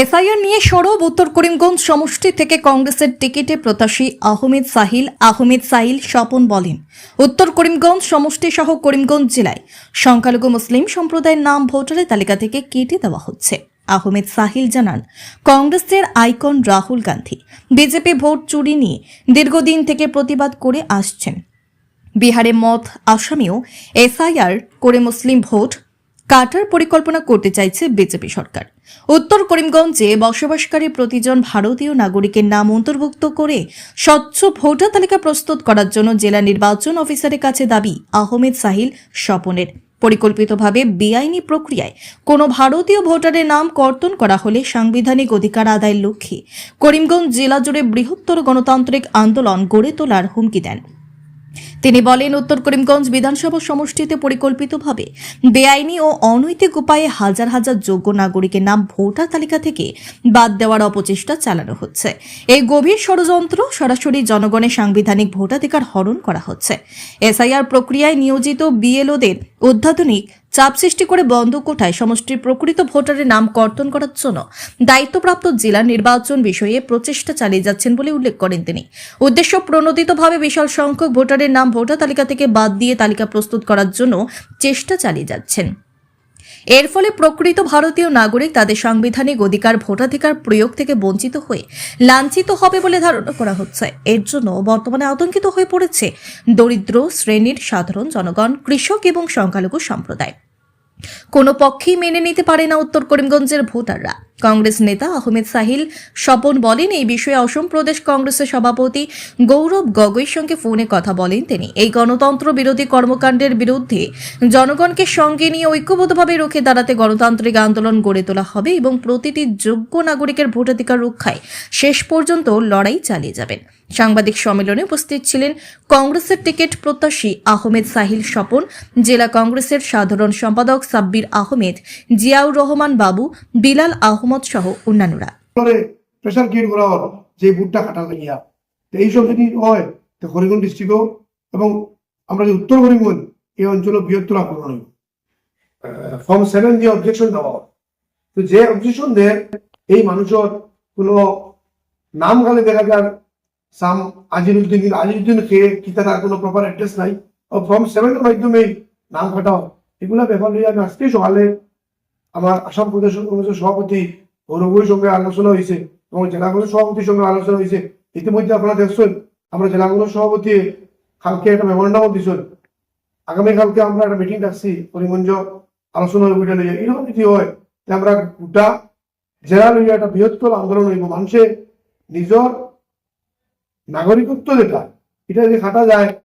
SIR নিয়ে সরব উত্তর করিমগঞ্জ সমষ্টি থেকে কংগ্রেসের টিকিটে প্রত্যাশী আহমেদ সাহিল। আহমেদ সাহিল স্বপন বলেন, উত্তর করিমগঞ্জ সমষ্টি সহ করিমগঞ্জ জেলায় সংখ্যালঘু মুসলিম সম্প্রদায়ের নাম ভোটারের তালিকা থেকে কেটে দেওয়া হচ্ছে। আহমেদ সাহিল জানান, কংগ্রেসের icon Rahul Gandhi BJP vote চুরি নিয়ে দীর্ঘদিন থেকে প্রতিবাদ করে আসছেন। বিহারে মত আসামেও এসআইআর করে মুসলিম ভোট কাটার পরিকল্পনা করতে চাইছে বিজেপি সরকার। উত্তর করিমগঞ্জে বসবাসকারী প্রতিজন ভারতীয় নাগরিকের নাম অন্তর্ভুক্ত করে স্বচ্ছ ভোটার তালিকা প্রস্তুত করার জন্য জেলা নির্বাচন অফিসারের কাছে দাবি, আহমেদ সাহিল স্বপনের। পরিকল্পিতভাবে বেআইনি প্রক্রিয়ায় কোনো ভারতীয় ভোটারের নাম কর্তন করা হলে সাংবিধানিক অধিকার আদায়ের লক্ষ্যে করিমগঞ্জ জেলা জুড়ে বৃহত্তর গণতান্ত্রিক আন্দোলন গড়ে তোলার হুমকি দেন। তিনি বলেন, উত্তর করিমগঞ্জ বিধানসভা সমষ্টিতে পরিকল্পিতভাবে বেআইনি ও অনৈতিক উপায়ে হাজার হাজার যোগ্য নাগরিকের নাম ভোটার তালিকা থেকে বাদ দেওয়ার অপচেষ্টা চালানো হচ্ছে। এই গভীর ষড়যন্ত্র সরাসরি জনগণের সাংবিধানিক ভোটাধিকার হরণ করা হচ্ছে। এসআইআর প্রক্রিয়ায় নিয়োজিত বিএলওদের অত্যাধুনিক চাপ সৃষ্টি করে বন্ধ কোঠায় সমষ্টির প্রকৃত ভোটারের নাম কর্তন করার জন্য দায়িত্বপ্রাপ্ত জেলা নির্বাচন বিষয়ে প্রচেষ্টা চালিয়ে যাচ্ছেন বলে উল্লেখ করেন তিনি। উদ্দেশ্য প্রণোদিতভাবে বিশাল সংখ্যক ভোটারের নাম ভোটার তালিকা থেকে বাদ দিয়ে তালিকা প্রস্তুত করার জন্য চেষ্টা চালিয়ে যাচ্ছেন। এর ফলে প্রকৃত ভারতীয় নাগরিক তাদের সাংবিধানিক অধিকার ভোটাধিকার প্রয়োগ থেকে বঞ্চিত হয়ে লাঞ্ছিত হবে বলে ধারণা করা হচ্ছে। এর জন্য বর্তমানে আতঙ্কিত হয়ে পড়েছে দরিদ্র শ্রেণির সাধারণ জনগণ, কৃষক এবং সংখ্যালঘু সম্প্রদায়। কোনো পক্ষেই মেনে নিতে পারে না উত্তর করিমগঞ্জের ভোটাররা। কংগ্রেস নেতা আহমেদ সাহিল স্বপন বলেন, এই বিষয়ে অসম প্রদেশ কংগ্রেসের সভাপতি গৌরব গগৈর সঙ্গে ফোনে কথা বলেন তিনি। এই গণতন্ত্র বিরোধী কর্মকাণ্ডের বিরুদ্ধে জনগণকে সঙ্গে নিয়ে ঐক্যবদ্ধভাবে রুখে দাঁড়াতে গণতান্ত্রিক আন্দোলন গড়ে তোলা হবে এবং প্রতিটি যোগ্য নাগরিকের ভোটাধিকার রক্ষায় শেষ পর্যন্ত লড়াই চালিয়ে যাবেন। সাংবাদিক সম্মেলনে উপস্থিত ছিলেন কংগ্রেসের টিকিট প্রত্যাশী আহমেদ সাহিল স্বপন, জেলা কংগ্রেসের সাধারণ সম্পাদক সাব্বির আহমেদ, জিয়াউর রহমান বাবু, বিলাল আহমদ সহ অন্যান্যরা। প্রেশার ক্রিয়েট করা হল যে বুটটা কাটা লাগিয়া। এইসব যদি হয়, তো হরিগঞ্জ এবং আমরা যে উত্তর করিমগঞ্জ এই বৃহত্তর আক্রমণ হইব। ফর্ম সেভেন অবজেকশন দেওয়া তো যে অবজেকশন এই মানুষের কোনো নাম খালি দেখা যার সাম আজিরুদ্দিন আজিরুদ্দিন খেয়ে কিতা তার কোনো প্রপার অ্যাড্রেস নাই। ফর্ম সেভেনের মাধ্যমে নাম কাটা হয় এগুলা ব্যাপার নিয়ে আমি আজকে সকালে আমার আসাম প্রদেশ কংগ্রেসের সভাপতি গৌরবের সঙ্গে আলোচনা হয়েছে এবং জেলা কংগ্রেস সভাপতির সঙ্গে আলোচনা হয়েছে। ইতিমধ্যে আপনারা দেখছেন, আমরা জেলা কংগ্রেস সভাপতি কালকে একটা মেমোরেন্ডামও দিচ্ছেন আগামীকালকে আমরা একটা মিটিং ডাকছি করিমগঞ্জ আলোচনা বইটা লইয়া এরকম যদি হয়, তাহলে আমরা গোটা জেলা লইয়া একটা বৃহত্তর আন্দোলন হইব। মানুষের নিজের নাগরিকত্ব যেটা, এটা যদি খাটা যায়